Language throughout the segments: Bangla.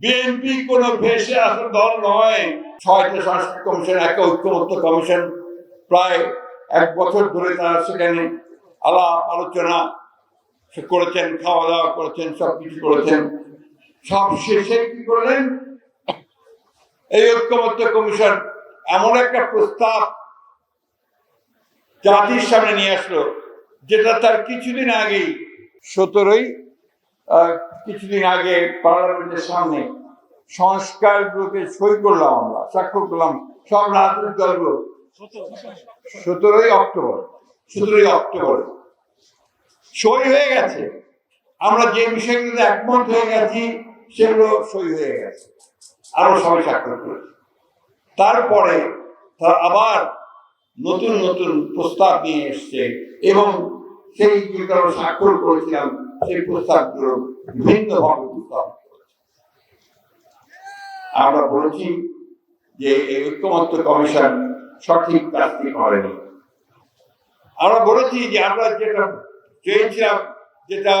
বিএনপি কোন ভেসে আসা দল নয়। ছয়টা সংস্কার কমিশন একটা ঐক্যমত্য কমিশন। প্রায় এক বছর ধরে তারা সেখানে আলাপ, আলোচনা করেছেন খাওয়া দাওয়া করেছেন সব কিছু করেছেন। সব শেষে কি করলেন? এই ঐক্যমত্য কমিশন এমন একটা প্রস্তাব জাতির সামনে নিয়ে আসলো, যেটা তার কিছুদিন আগেই সতেরোই কিছুদিন আগে পার্লামেন্টের সামনে সংস্কারগুলোকে সই করলাম আমরা, স্বাক্ষর করলাম সব রাজনৈতিক দলগুলো। সতেরোই অক্টোবর সতেরোই অক্টোবর। সই হয়ে গেছে। আমরা যে বিষয়গুলোতে একমত হয়ে গেছি, সেগুলো সই হয়ে গেছে। আরও সবাই স্বাক্ষর করেছে। তারপরে তারা আবার নতুন নতুন প্রস্তাব নিয়ে এসছে এবং সেই যেগুলো স্বাক্ষর করেছিলাম সেই প্রস্তাবগুলো ভিন্ন ভাবে উত্থাপন করেছে। আমরা বলেছি যে এই ঐক্যমত্য কমিশন সঠিক কাজটি করেনি। আমরা বলেছি যে আমরা যেটা চেয়েছিলাম, যেটা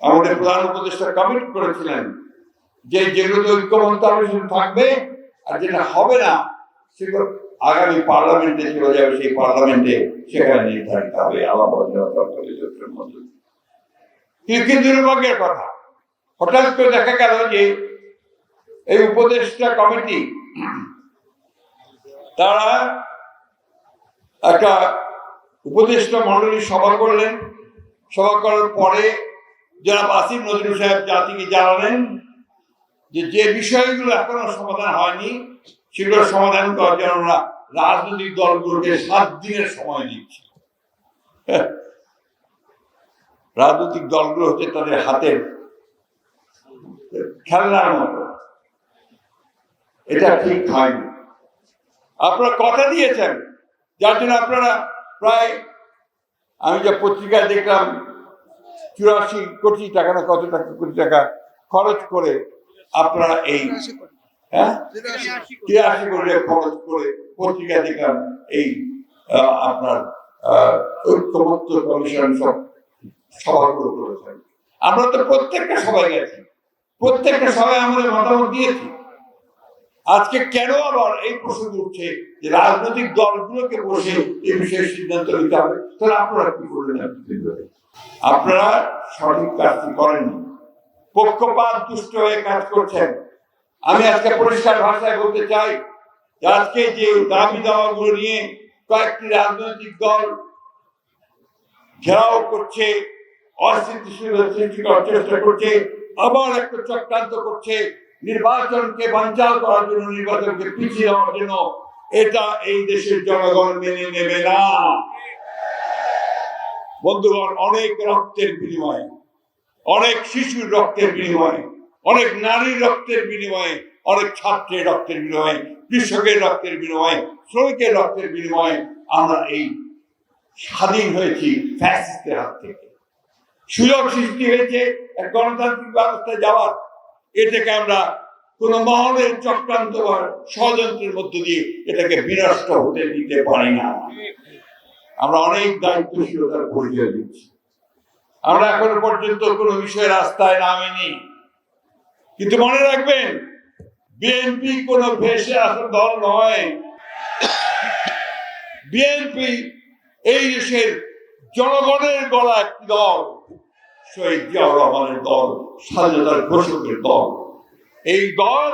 আমাদের প্রধান উপদেষ্টা কমিট করেছিলেন, যে যেগুলো ঐক্যমত্য কমিশন থাকবে আর যেটা হবে না, সেগুলো আগামী পার্লামেন্টে চলে যাবে, সেই পার্লামেন্টে সেখানে নির্ধারিত হবে আলাপ দুর্ভাগ্যের কথা। হঠাৎ করে দেখা গেল যে এই উপদেষ্টা কমিটি, তারা একটা উপদেষ্টা মন্ডলী সভা করলেন। সভা করার পরে যারা আসিফ নজরুল সাহেব জাতিকে জানালেন যে যে বিষয়গুলো এখনও সমাধান হয়নি সেগুলো সমাধান করার জন্য রাজনৈতিক দলগুলোকে সাত দিনের সময় দিচ্ছি। রাজনৈতিক দলগুলো হচ্ছে তাদের হাতের খেলনার মতো। এটা ঠিক হয়নি। আপনারা কথা দিয়েছেন যার জন্য আপনারা প্রায় আমি যে পত্রিকায় দেখলাম চুরাশি কোটি টাকা না কত টাকা কোটি টাকা খরচ করে আপনারা এই হ্যাঁ? তিরাশি টাকা খরচ করে পত্রিকা দেখলাম এই আপনার ঐক্যমত্য কমিশন সব সভাগুলো করেছেন। আমরা তো প্রত্যেকটা সবাই গেছি। প্রত্যেকটা সবাই আমাদের মতামত দিয়েছি। আজকে কেন আবার এই প্রশ্ন উঠছে যে রাজনৈতিক দলগুলোকে বসে এই বিষয়ে সিদ্ধান্ত নিতে হবে? তাহলে আপনারা কি করলেন আপনারা সঠিক কাজটি করেননি। পক্ষপাত দুষ্ট হয়ে কাজ করছেন। আমি আজকে পরিষ্কার ভাষায় বলতে চাই আজকে যে দাবি দাওয়াগুলো নিয়ে কয়েকটি রাজনৈতিক দল ঘেরাও করছে, অস্থিতিশীল চেষ্টা করছে, আবার একটা চক্রান্ত করছে। নির্বাচনকে বাঞ্চাল করার জন্য, নির্বাচনকে পিছিয়ে দেওয়ার জন্য এটা এই দেশের জনগণ মেনে নেবে না। বন্ধুগণ, অনেক রক্তের বিনিময়ে, অনেক শিশুর রক্তের বিনিময়ে অনেক নারীর রক্তের বিনিময়ে, অনেক ছাত্রের রক্তের বিনিময়ে, কৃষকের রক্তের বিনিময়ে, শ্রমিকের রক্তের বিনিময়ে আমরা এই স্বাধীন হয়েছি ফ্যাসিস্টের হাত থেকে। সুযোগ সৃষ্টি হয়েছে এক গণতান্ত্রিক ব্যবস্থায় যাওয়ার। এ থেকে আমরা কোন মহলের চক্রান্ত ষড়যন্ত্রের মধ্য দিয়ে এটাকে বিনষ্ট হতে দিতে পারি না। আমরা অনেক দায়িত্বশীলতার পরিচয় দিচ্ছি। আমরা এখনও পর্যন্ত কোনো বিষয়ে রাস্তায় নামিনি। কিন্তু মনে রাখবেন বিএনপি কোন ভেসে আসা দল নয়। বিএনপি এই দেশের জনগণের গলা একটি দল, শহীদ জিয়াউর রহমানের দল, স্বাধীনতার ঘোষকের দল। এই দল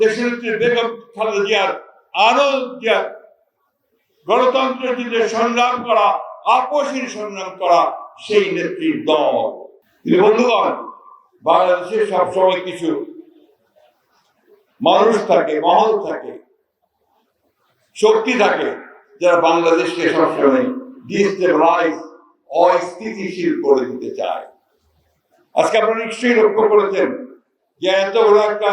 দেশের নেত্রী বেগম খালেদা জিয়ার আনন্দ জিয়ার গণতন্ত্রের জন্য সংগ্রাম করা, আপসীর সংগ্রাম করা, সেই নেত্রীর দল। বন্ধুগণ বাংলাদেশে সবসময় কিছু মানুষ থাকে, মহল থাকে, শক্তি থাকে যারা বাংলাদেশকে সবসময় অস্থিতিশীল করে দিতে চায়। আজকে আপনারা নিশ্চয়ই লক্ষ্য করেছেন যে এত বড় একটা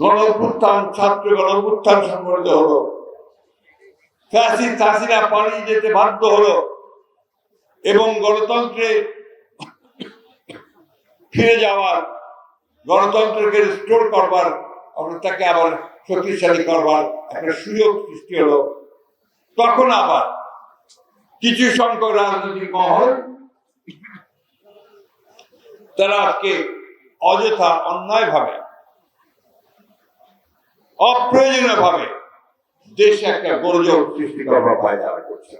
গণপুত্থান ছাত্র গণপুত্থান সংগঠিত হলো। হাসিনা পালিয়ে যেতে বাধ্য হলো এবং গণতন্ত্রে ফিরে যাওয়ার, গণতন্ত্রকে স্টোর করবার তাকে আবার শক্তিশালী করবার একটা সুযোগ সৃষ্টি হলো। তখন আবার কিছু সংখ্যক রাজনৈতিক মহল তারা আজকে অযথা অন্যায় ভাবে অপ্রয়োজনীয় ভাবে দেশে একটা গোলযোগ সৃষ্টি করবার পায়দারা করছে।